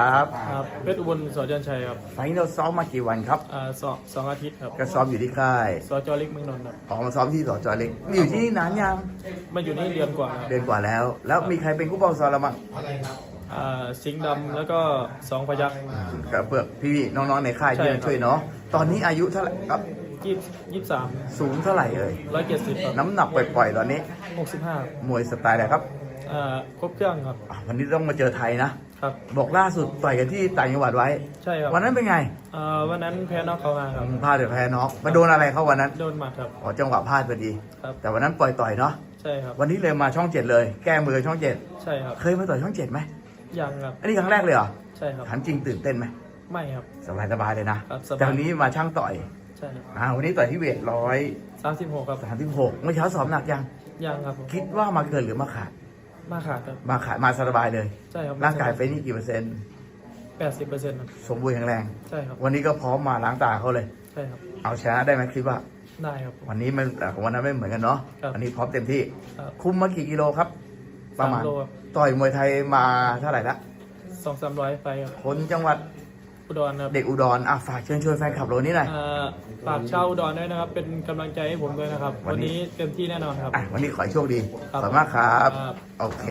ครับครับเพชรอุบลสอจันชัยครับไฟล์เราซ้อมมากี่วันครับอ่าสองสองอาทิตย์ครับก็ซ้อมอยู่ที่ค่ายสอจอเล็กเมืองนนท์ครับออกมาซ้อมที่สจเล็กอยู่ที่นี่นานยังมาอยู่นี่เดือนกว่าครับเดือนกว่าแล้ว แล้วมีใครเป็นผู้บังซ้อมเราบ้างอ่าสิงห์ดำแล้วก็สองพยักกับเพื่อพี่ๆน้องๆในค่ายใช่ที่ครับมาช่วยเนาะตอนนี้อายุเท่าไหร่ครับยี่ยี่สามสูงเท่าไหร่เอ่ยร้อยเจ็ดสิบครับน้ำหนักปล่อยๆตอนนี้หกสิบห้ามวยสไตล์อะไรครับ อ่าครบเครื่องครับ อะวันนี้ต้องมาเจอไทยนะ ครับ บอกล่าสุดต่อยกันที่ต่างจังหวัดไว้ ใช่ครับวันนั้นเป็นไงอ่าวันนั้นแพ้นอกเขามาครับ พลาดเดี๋ยวแพ้น็อกมาโดนอะไรเขาวันนั้นโดนหมัดครับ อ๋อจังหวะพลาดพอดี ครับ แต่วันนั้นปล่อยต่อยเนาะ ใช่ครับ วันนี้เลยมาช่องเจ็ดเลย แก้มือช่องเจ็ดใช่ครับ เคยมาต่อยช่องเจ็ดไหมยังครับ อันนี้ครั้งแรกเลยเหรอใช่ครับ ถามจริงตื่นเต้นไหมไม่ครับ สบายสบายๆเลยนะครับสบาย แต่วันนี้มาช่างต่อยใช่ครับอ่าวันนี้ต่อยที่เวทร้อยสามสิบหกครับ สามสิบหกเมื่อเช้าสอบหนักยัง ยังครับผมคิดว่ามาเกินหรือมาขาด มาขาดครับ มาขาดมาสบายเลย ใช่ครับร่างกายเป็นนี่กี่เปอร์เซ็นต์แปดสิบเปอร์เซ็นต์ครับสมบูรณ์แข็งแรง ใช่ครับ วันนี้ก็พร้อมมาล้างตาเขาเลย ใช่ครับ เอาชนะได้ไหมคิดว่า ได้ครับผมวันนี้มันแต่ของวันนั้นไม่เหมือนกันเนาะครับวันนี้พร้อมเต็มที่ครับคุมมากี่กิโลครับ ประมาณสามโลครับต่อยมวยไทยมาเท่าไหร่ละสองสามร้อยไฟครับคนจังหวัด อุดรครับเด็กอุดรอะฝากเชิญชวนแฟนคลับโรนี้หน่อยอ่าฝากชาวอุดรด้วยนะครับ เป็นกำลังใจให้ผมด้วยนะครับ วันวันนี้นี้เต็มที่แน่นอนครับ อะ วันนี้ขอให้โชคดี ครับ ขอบคุณมากครับ ครับ โอเค